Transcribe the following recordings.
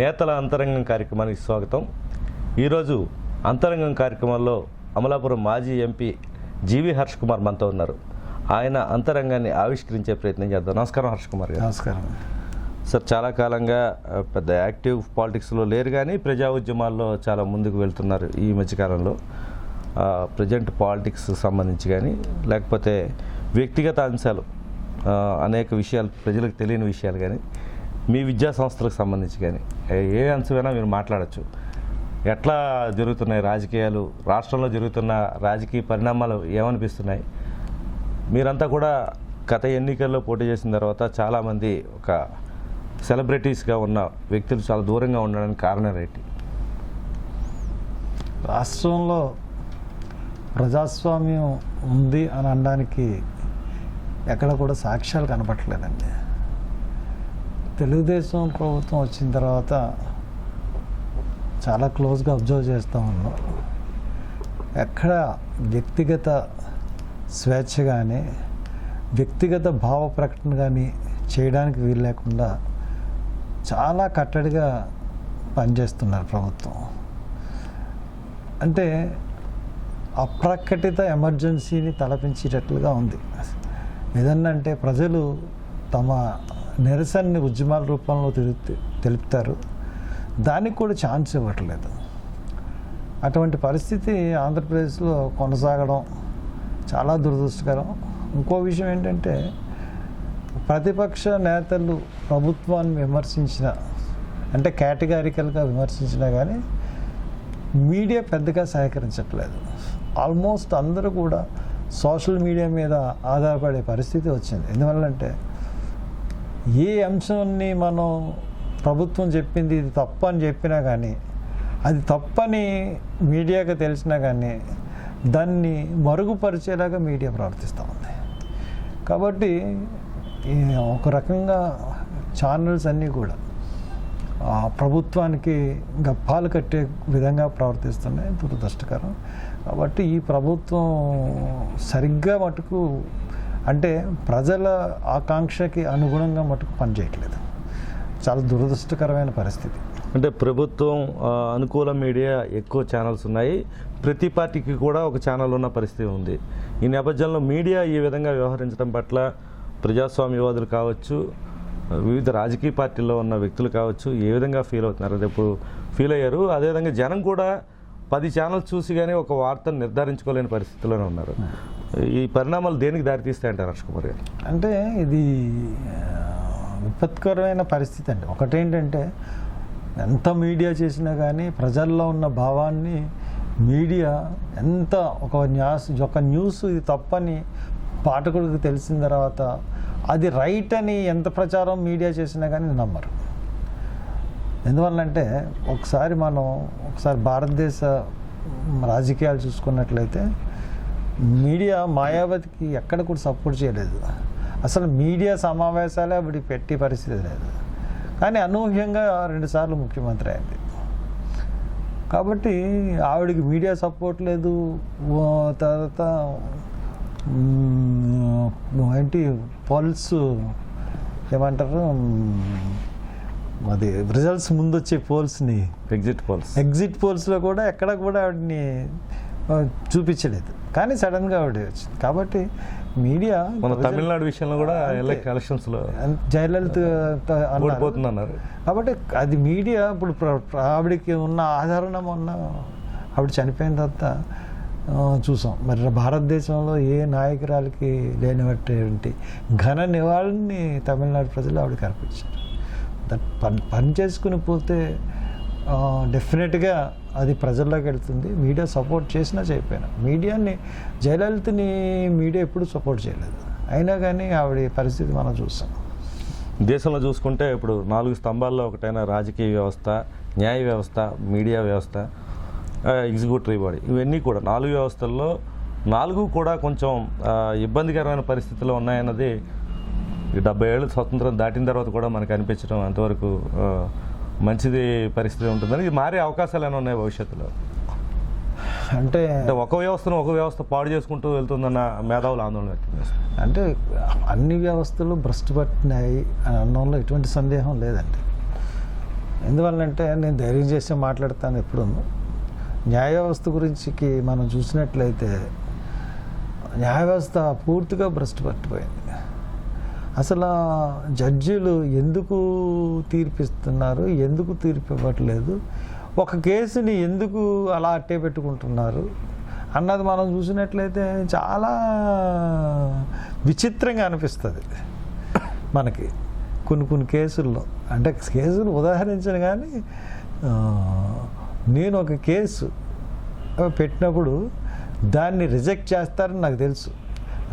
నేతల అంతరంగం కార్యక్రమానికి స్వాగతం. ఈరోజు అంతరంగం కార్యక్రమంలో అమలాపురం మాజీ ఎంపీ జీవి హర్ష్ కుమార్ మనతో ఉన్నారు. ఆయన అంతరంగాన్ని ఆవిష్కరించే ప్రయత్నం చేద్దాం. నమస్కారం హర్ష్ కుమార్ గారు. నమస్కారం. సార్ చాలా కాలంగా పెద్ద యాక్టివ్ పాలిటిక్స్లో లేరు కానీ ప్రజా ఉద్యమాల్లో చాలా ముందుకు వెళ్తున్నారు ఈ మధ్యకాలంలో ప్రజెంట్ పాలిటిక్స్ సంబంధించి కానీ లేకపోతే వ్యక్తిగత అంశాలు అనేక విషయాలు ప్రజలకు తెలియని విషయాలు కానీ మీ విద్యా సంస్థలకు సంబంధించి కానీ ఏ- ఏ అంశమైనా మీరు మాట్లాడచ్చు. ఎట్లా జరుగుతున్నాయి రాజకీయాలు? రాష్ట్రంలో జరుగుతున్న రాజకీయ పరిణామాలు ఏమనిపిస్తున్నాయి? మీరంతా కూడా గత ఎన్నికల్లో పోటీ చేసిన తర్వాత చాలామంది ఒక సెలబ్రిటీస్గా ఉన్న వ్యక్తులు చాలా దూరంగా ఉండడానికి కారణం ఏంటి? రాష్ట్రంలో ప్రజాస్వామ్యం ఉంది అని అనడానికి ఎక్కడ కూడా సాక్ష్యాలు కనపట్లేదండి తెలుగుదేశం ప్రభుత్వం వచ్చిన తర్వాత చాలా క్లోజ్గా అబ్జర్వ్ చేస్తూ ఉన్నాం. ఎక్కడ వ్యక్తిగత స్వేచ్ఛ కానీ వ్యక్తిగత భావ ప్రకటన కానీ చేయడానికి వీలు లేకుండా చాలా కట్టడిగా పనిచేస్తున్నారు ప్రభుత్వం. అంటే అప్రకటిత ఎమర్జెన్సీని తలపించేటట్లుగా ఉంది. ఏదన్నా అంటే ప్రజలు తమ నిరసనని ఉద్యమాల రూపంలో తిరుగు తెలుపుతారు. దానికి కూడా ఛాన్స్ ఇవ్వట్లేదు. అటువంటి పరిస్థితి ఆంధ్రప్రదేశ్లో కొనసాగడం చాలా దురదృష్టకరం. ఇంకో విషయం ఏంటంటే ప్రతిపక్ష నేతలు ప్రభుత్వాన్ని విమర్శించిన అంటే కేటగారికల్గా విమర్శించినా కానీ మీడియా పెద్దగా సహకరించట్లేదు. ఆల్మోస్ట్ అందరూ కూడా సోషల్ మీడియా మీద ఆధారపడే పరిస్థితి వచ్చింది. ఎందువల్లంటే ఏ అంశాన్ని మనం ప్రభుత్వం చెప్పింది ఇది తప్పు అని చెప్పినా కానీ అది తప్పని మీడియాకి తెలిసినా కానీ దాన్ని మరుగుపరిచేలాగా మీడియా ప్రవర్తిస్తూ ఉంది. కాబట్టి ఒక రకంగా ఛానల్స్ అన్నీ కూడా ప్రభుత్వానికి గప్పాలు కట్టే విధంగా ప్రవర్తిస్తున్నాయి దురదృష్టకరం. కాబట్టి ఈ ప్రభుత్వం సరిగ్గా మటుకు అంటే ప్రజల ఆకాంక్షకి అనుగుణంగా మటుకు పనిచేయట్లేదు. చాలా దురదృష్టకరమైన పరిస్థితి. అంటే ప్రభుత్వం అనుకూల మీడియా ఎక్కువ ఛానల్స్ ఉన్నాయి. ప్రతి పార్టీకి కూడా ఒక ఛానల్ ఉన్న పరిస్థితి ఉంది. ఈ నేపథ్యంలో మీడియా ఈ విధంగా వ్యవహరించడం పట్ల ప్రజాస్వామ్యవాదులు కావచ్చు వివిధ రాజకీయ పార్టీల్లో ఉన్న వ్యక్తులు కావచ్చు ఏ విధంగా ఫీల్ అవుతున్నారు? రేపు ఫీల్ అయ్యారు? అదేవిధంగా జనం కూడా పది ఛానల్స్ చూసి కానీ ఒక వార్తను నిర్ధారించుకోలేని పరిస్థితిలోనే ఉన్నారు. ఈ పరిణామాలు దేనికి దారితీస్తాయంటారు హర్ష్ కుమార్ గారు? అంటే ఇది విపత్కరమైన పరిస్థితి అండి. ఒకటేంటంటే ఎంత మీడియా చేసినా కానీ ప్రజల్లో ఉన్న భావాన్ని మీడియా ఎంత ఒక న్యాస్ ఒక న్యూస్ ఇది తప్పని పాఠకుడికి తెలిసిన తర్వాత అది రైట్ అని ఎంత ప్రచారం మీడియా చేసినా కానీ నమ్మరు. ఎందువల్లంటే ఒకసారి మనం ఒకసారి భారతదేశ రాజకీయాలు చూసుకున్నట్లయితే మీడియా మాయావతికి ఎక్కడ కూడా సపోర్ట్ చేయలేదు. అసలు మీడియా సమావేశాలే ఆవిడ పెట్టి పరిస్థితి లేదు. కానీ అనూహ్యంగా రెండుసార్లు ముఖ్యమంత్రి అయింది. కాబట్టి ఆవిడకి మీడియా సపోర్ట్ లేదు. తర్వాత ఏంటి పోల్స్ ఏమంటారు? అది రిజల్ట్స్ ముందు వచ్చే పోల్స్ని. ఎగ్జిట్ పోల్స్ ఎగ్జిట్ పోల్స్లో కూడా ఎక్కడ కూడా ఆవిడని చూపించలేదు. కానీ సడన్గా ఆవిడ వచ్చింది. కాబట్టి మీడియా మన తమిళనాడు విషయంలో కూడా ఎలక్షన్స్లో జయలలిత అన్నారు. ఓడిపోతుందన్నారు. కాబట్టి అది మీడియా ఇప్పుడు ఆవిడకి ఉన్న ఆదరణ మొన్న ఆవిడ చనిపోయిన తర్వాత చూసాం. మరి భారతదేశంలో ఏ నాయకురాలకి లేనివంటి ఘన నివాళిని తమిళనాడు ప్రజలు ఆవిడకి అర్పించారు. దట్ పని పని చేసుకుని పోతే డెఫినెట్గా అది ప్రజల్లోకి వెళ్తుంది. మీడియా సపోర్ట్ చేసినా చేయకపోయినా. మీడియాని జయలలితని మీడియా ఎప్పుడు సపోర్ట్ చేయలేదు. అయినా కానీ ఆవిడ పరిస్థితి మనం చూస్తాం దేశంలో చూసుకుంటే ఇప్పుడు నాలుగు స్తంభాల్లో ఒకటైన రాజకీయ వ్యవస్థ న్యాయ వ్యవస్థ మీడియా వ్యవస్థ ఎగ్జిక్యూటివ్ బాడీ ఇవన్నీ కూడా నాలుగు వ్యవస్థల్లో నాలుగు కూడా కొంచెం ఇబ్బందికరమైన పరిస్థితుల్లో ఉన్నాయన్నది ఈ డెబ్బై ఏళ్ళు స్వతంత్రం దాటిన తర్వాత కూడా మనకు అనిపించడం అంతవరకు మంచిది పరిస్థితి ఉంటుందని ఇది మారే అవకాశాలు ఏమైనా ఉన్నాయి భవిష్యత్తులో? అంటే అంటే ఒక వ్యవస్థను ఒక వ్యవస్థ పాడు చేసుకుంటూ వెళ్తుందన్న మేధావులు ఆందోళన వ్యక్తం చేస్తారు అంటే అన్ని వ్యవస్థలు భ్రష్టు పట్టినాయి అని అనడంలో ఎటువంటి సందేహం లేదండి. ఎందువల్లంటే నేను ధైర్యం చేసి మాట్లాడతాను ఎప్పుడు న్యాయ వ్యవస్థ గురించికి మనం చూసినట్లయితే న్యాయ వ్యవస్థ పూర్తిగా భ్రష్టు పట్టిపోయింది. అసలు జడ్జీలు ఎందుకు తీర్పిస్తున్నారు ఎందుకు తీర్పు ఇవ్వట్లేదు ఒక కేసుని ఎందుకు అలా అట్టే పెట్టుకుంటున్నారు అన్నది మనం చూసినట్లయితే చాలా విచిత్రంగా అనిపిస్తుంది మనకి. కొన్ని కొన్ని కేసుల్లో అంటే కేసులు ఉదాహరించను కానీ నేను ఒక కేసు పెట్టినప్పుడు దాన్ని రిజెక్ట్ చేస్తారని నాకు తెలుసు.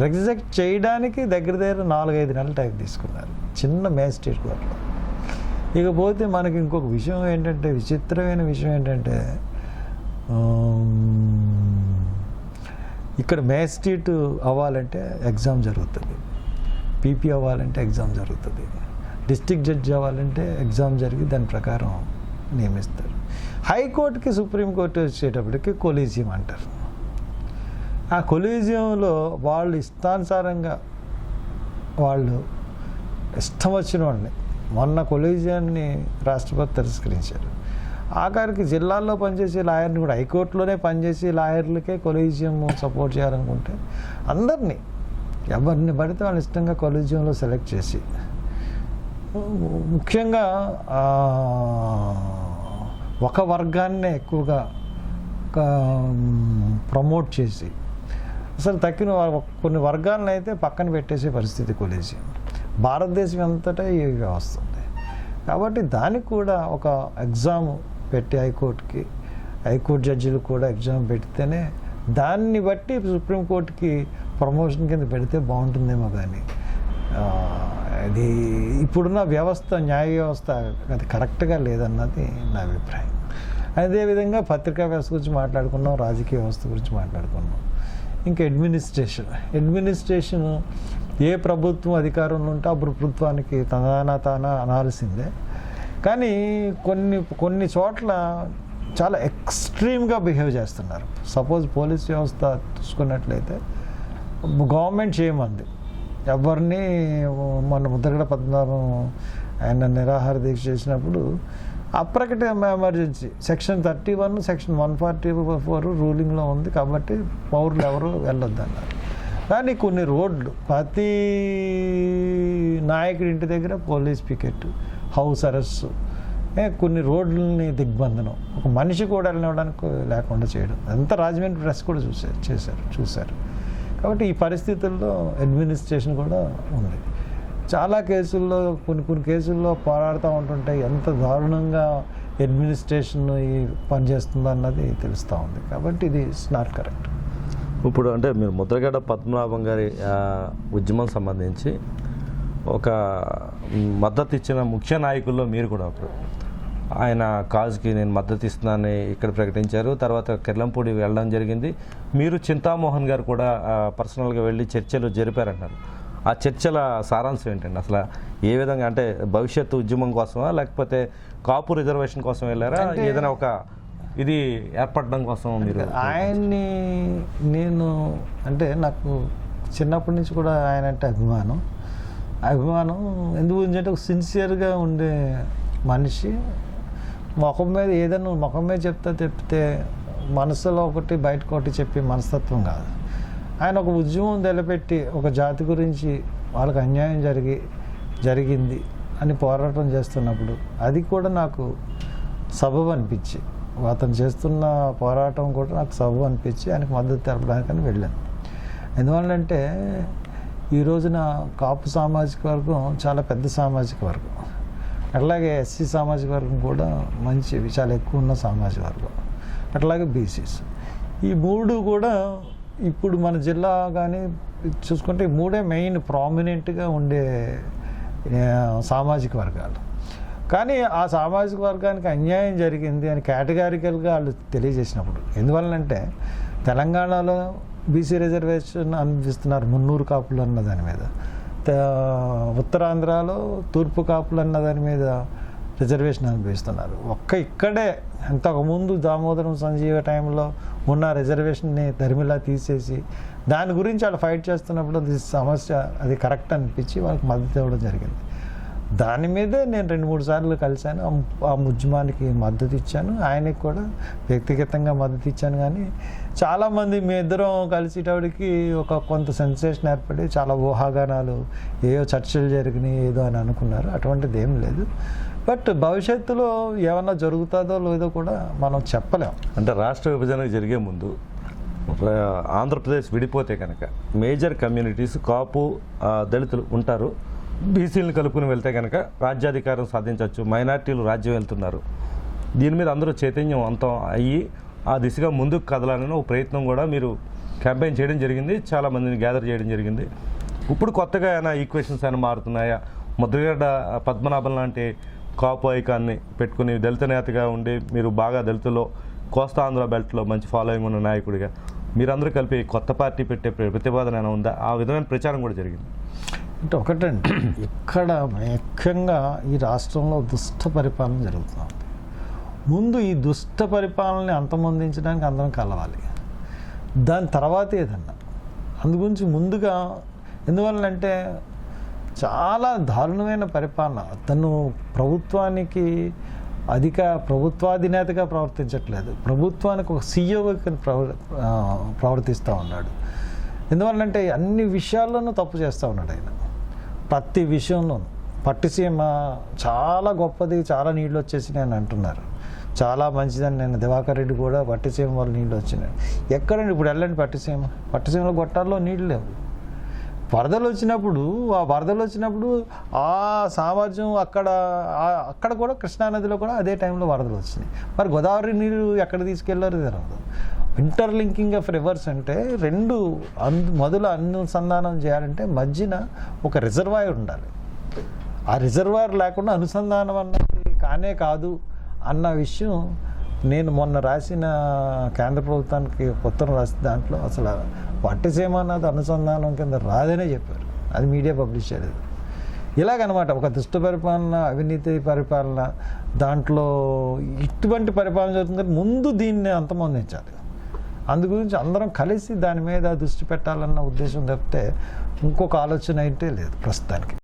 రిజెక్ట్ చేయడానికి దగ్గర దగ్గర నాలుగైదు నెలలు టైం తీసుకున్నారు. చిన్న మ్యాజిస్ట్రేట్ కోర్టులో. ఇకపోతే మనకి ఇంకొక విషయం ఏంటంటే విచిత్రమైన విషయం ఏంటంటే ఇక్కడ మ్యాజిస్ట్రేట్ అవ్వాలంటే ఎగ్జామ్ జరుగుతుంది. పీపీ అవ్వాలంటే ఎగ్జామ్ జరుగుతుంది. డిస్టిక్ జడ్జి అవ్వాలంటే ఎగ్జామ్ జరిగి దాని ప్రకారం నియమిస్తారు. హైకోర్టుకి సుప్రీంకోర్టు వచ్చేటప్పటికి కొలీజియం అంటారు. ఆ కొలీజియంలో వాళ్ళు ఇష్టానుసారంగా వాళ్ళు ఇష్టం వచ్చిన వాళ్ళని మొన్న కొలీజియాన్ని రాష్ట్రపతి తిరస్కరించారు. ఆఖరికి జిల్లాల్లో పనిచేసే లాయర్ని కూడా హైకోర్టులోనే పనిచేసే లాయర్లకే కొలీజియం సపోర్ట్ చేయాలనుకుంటే అందరినీ ఎవరిని పడితే వాళ్ళు ఇష్టంగా కొలీజియంలో సెలెక్ట్ చేసి ముఖ్యంగా ఒక వర్గాన్నే ఎక్కువగా ప్రమోట్ చేసి అసలు తక్కిన కొన్ని వర్గాలను అయితే పక్కన పెట్టేసే పరిస్థితి కొలేసి భారతదేశం అంతటా ఈ వ్యవస్థ ఉంది. కాబట్టి దానికి కూడా ఒక ఎగ్జామ్ పెట్టి హైకోర్టుకి హైకోర్టు జడ్జిలు కూడా ఎగ్జామ్ పెడితేనే దాన్ని బట్టి సుప్రీంకోర్టుకి ప్రమోషన్ కింద పెడితే బాగుంటుందేమో కానీ అది ఇప్పుడున్న వ్యవస్థ న్యాయ వ్యవస్థ అది కరెక్ట్గా లేదన్నది నా అభిప్రాయం. అదేవిధంగా పత్రికా వ్యవస్థ గురించి మాట్లాడుకున్నాం రాజకీయ వ్యవస్థ గురించి మాట్లాడుకున్నాం. ఇంకా అడ్మినిస్ట్రేషన్ అడ్మినిస్ట్రేషన్ ఏ ప్రభుత్వం అధికారంలో ఉంటే ఆ ప్రభుత్వానికి తనానా తానా అనాల్సిందే. కానీ కొన్ని కొన్ని చోట్ల చాలా ఎక్స్ట్రీమ్గా బిహేవ్ చేస్తున్నారు. సపోజ్ పోలీస్ వ్యవస్థ చూసుకున్నట్లయితే గవర్నమెంట్ చేయమంది ఎవరిని మన ముద్రగడ పద్మనాభం ఆయన నిరాహార దీక్ష చేసినప్పుడు అప్రకట emergency. Section thirty one section one forty four రూలింగ్లో ఉంది కాబట్టి పౌరులు ఎవరు వెళ్ళొద్దన్నారు. కానీ కొన్ని రోడ్లు ప్రతి నాయకుడి ఇంటి దగ్గర పోలీస్ పికెట్ హౌస్ అరెస్ట్ కొన్ని రోడ్లని దిగ్బంధనం. ఒక మనిషి కూడా వెళ్ళడానికి లేకుండా చేయడం. అంతా రాజమండ్రి ప్రెస్ కూడా చూశారు చేశారు చూశారు. కాబట్టి ఈ పరిస్థితుల్లో అడ్మినిస్ట్రేషన్ కూడా ఉంది. చాలా కేసుల్లో కొన్ని కొన్ని కేసుల్లో పోరాడుతూ ఉంటుంటే ఎంత దారుణంగా అడ్మినిస్ట్రేషన్ పనిచేస్తుందో అన్నది తెలుస్తూ ఉంది. కాబట్టి ఇది ఇట్స్ నాట్ కరెక్ట్ ఇప్పుడు అంటే మీరు ముద్రగడ పద్మనాభం గారి ఉద్యమం సంబంధించి ఒక మద్దతు ఇచ్చిన ముఖ్య నాయకుల్లో మీరు కూడా ఒకరు. ఆయన కాజ్కి నేను మద్దతు ఇస్తున్నానని ఇక్కడ ప్రకటించారు. తర్వాత కిర్లంపూడి వెళ్ళడం జరిగింది. మీరు చింతామోహన్ గారు కూడా పర్సనల్గా వెళ్ళి చర్చలు జరిపారన్నారు ఆ చర్చల సారాంశం ఏంటండి? అసలు ఏ విధంగా అంటే భవిష్యత్తు ఉద్యమం కోసమా లేకపోతే కాపు రిజర్వేషన్ కోసం వెళ్ళారా? ఏదైనా ఒక ఇది ఏర్పడడం కోసం మీరు? ఆయన్ని నేను అంటే నాకు చిన్నప్పటి నుంచి కూడా ఆయన అంటే అభిమానం. అభిమానం ఎందుకు అంటే ఒక సిన్సియర్గా ఉండే మనిషి. ముఖం మీద ఏదైనా ముఖం మీద చెప్తా చెప్తే మనసులో ఒకటి బయటకు ఒకటి చెప్పే మనస్తత్వం కాదు. ఆయన ఒక ఉద్యమం నిలబెట్టి ఒక జాతి గురించి వాళ్ళకి అన్యాయం జరిగి జరిగింది అని పోరాటం చేస్తున్నప్పుడు అది కూడా నాకు సబబు అనిపించి అతను చేస్తున్న పోరాటం కూడా నాకు సబబు అనిపించి ఆయనకు మద్దతు తెలపడానికని వెళ్ళాను. ఎందువల్లంటే ఈ రోజున కాపు సామాజిక వర్గం చాలా పెద్ద సామాజిక వర్గం. అట్లాగే ఎస్సీ సామాజిక వర్గం కూడా మంచి చాలా ఎక్కువ ఉన్న సామాజిక వర్గం. అట్లాగే బీసీస్. ఈ మూడు కూడా ఇప్పుడు మన జిల్లా కానీ చూసుకుంటే మూడే మెయిన్ ప్రామినెంట్గా ఉండే సామాజిక వర్గాలు. కానీ ఆ సామాజిక వర్గానికి అన్యాయం జరిగింది అని కేటగారికల్గా వాళ్ళు తెలియజేసినప్పుడు. ఎందువల్లంటే తెలంగాణలో బీసీ రిజర్వేషన్ అందిస్తున్నారు మున్నూరు కాపులు అన్న దాని మీద. త- ఉత్తరాంధ్రలో తూర్పు కాపులు అన్న దాని మీద రిజర్వేషన్ అనుభవిస్తున్నారు. ఒక్క ఇక్కడే అంతకుముందు దామోదరం సంజీవ టైంలో ఉన్న రిజర్వేషన్ని ధర్మిలా తీసేసి దాని గురించి వాళ్ళు ఫైట్ చేస్తున్నప్పుడు అది సమస్య అది కరెక్ట్ అనిపించి వాళ్ళకి మద్దతు ఇవ్వడం జరిగింది. దాని మీదే నేను రెండు మూడు సార్లు కలిశాను. ఆ- ఉద్యమానికి మద్దతు ఇచ్చాను. ఆయనకి కూడా వ్యక్తిగతంగా మద్దతు ఇచ్చాను కానీ చాలామంది మీ ఇద్దరం కలిసేటప్పటికి ఒక కొంత సెన్సేషన్ ఏర్పడి చాలా ఊహాగానాలు ఏవో చర్చలు జరిగినాయి ఏదో అని అనుకున్నారు. అటువంటిది ఏం లేదు. బట్ భవిష్యత్తులో ఏమన్నా జరుగుతుందో లేదో కూడా మనం చెప్పలేం. అంటే రాష్ట్ర విభజన జరిగే ముందు ఆంధ్రప్రదేశ్ విడిపోతే కనుక మేజర్ కమ్యూనిటీస్ కాపు దళితులు ఉంటారు. బీసీలను కలుపుకుని వెళ్తే కనుక రాజ్యాధికారం సాధించవచ్చు. మైనార్టీలు రాజ్యం వెళ్తున్నారు. దీని మీద అందరూ చైతన్యం అంతం అయ్యి ఆ దిశగా ముందుకు కదలాలని ఒక ప్రయత్నం కూడా మీరు క్యాంపెయిన్ చేయడం జరిగింది. చాలా మందిని గ్యాదర్ చేయడం జరిగింది. ఇప్పుడు కొత్తగా ఏమైనా ఈక్వేషన్స్ అయినా మారుతున్నాయా? ముద్రగడ్డ పద్మనాభం లాంటి కాపు ఐకాన్ని పెట్టుకుని దళిత నేతగా ఉండి మీరు బాగా దళితుల్లో కోస్తా ఆంధ్ర బెల్ట్లో మంచి ఫాలోయింగ్ ఉన్న నాయకుడిగా మీరందరూ కలిపి కొత్త పార్టీ పెట్టే ప్ర- ప్రతిపాదన ఏమైనా ఉందా? ఆ విధమైన ప్రచారం కూడా జరిగింది. అంటే ఒకటండి ఇక్కడ ముఖ్యంగా ఈ రాష్ట్రంలో దుష్ట పరిపాలన జరుగుతుంది ముందు ఈ దుష్ట పరిపాలనని అంతమొందించడానికి అందరం కలవాలి. దాని తర్వాత ఏదన్నా. అందుగురించి ముందుగా ఎందువల్లంటే చాలా దారుణమైన పరిపాలన. తను ప్రభుత్వానికి అధిక ప్రభుత్వాధినేతగా ప్రవర్తించట్లేదు. ప్రభుత్వానికి ఒక సీఈఓగా ప్రవర్తిస్తూ ఉన్నాడు. ఎందువల్లంటే అన్ని విషయాల్లోనూ తప్పు చేస్తూ ఉన్నాడు ఆయన. ప్రతి విషయంలోనూ. పట్టిసీమ చాలా గొప్పది చాలా నీళ్ళు వచ్చేసినాయి అని అంటున్నారు. చాలా మంచిదని నేను దివాకర్ రెడ్డి కూడా పట్టిసీమ వల్ల నీళ్ళు వచ్చినాయి. ఎక్కడండి ఇప్పుడు వెళ్ళండి పట్టిసీమ పట్టిసీమలో గొట్టాల్లో నీళ్ళు లేవు. వరదలు వచ్చినప్పుడు ఆ వరదలు వచ్చినప్పుడు ఆ సామర్థ్యం అక్కడ అక్కడ కూడా కృష్ణానదిలో కూడా అదే టైంలో వరదలు వచ్చినాయి. మరి గోదావరి నీరు ఎక్కడ తీసుకెళ్ళారు ఇంటర్ ఇంటర్లింకింగ్ ఆఫ్ రివర్స్ అంటే రెండు అందు మొదలు అనుసంధానం చేయాలంటే మధ్యన ఒక రిజర్వాయర్ ఉండాలి. ఆ రిజర్వాయర్ లేకుండా అనుసంధానం అన్నది కానే కాదు అన్న విషయం నేను మొన్న రాసిన కేంద్ర ప్రభుత్వానికి ఉత్తరం రాసిన దాంట్లో అసలు పట్టిసీమ అన్నది అనుసంధానం కింద రాదనే చెప్పారు. అది మీడియా పబ్లిష్ చేయలేదు. ఇలాగనమాట ఒక దుష్ట పరిపాలన అవినీతి పరిపాలన దాంట్లో ఇటువంటి పరిపాలన జరుగుతుంది ముందు దీన్ని అంతమొందించాలి. అందు గురించి అందరం కలిసి దాని మీద దృష్టి పెట్టాలన్న ఉద్దేశం తప్పితే ఇంకొక ఆలోచన అయితే లేదు ప్రస్తుతానికి.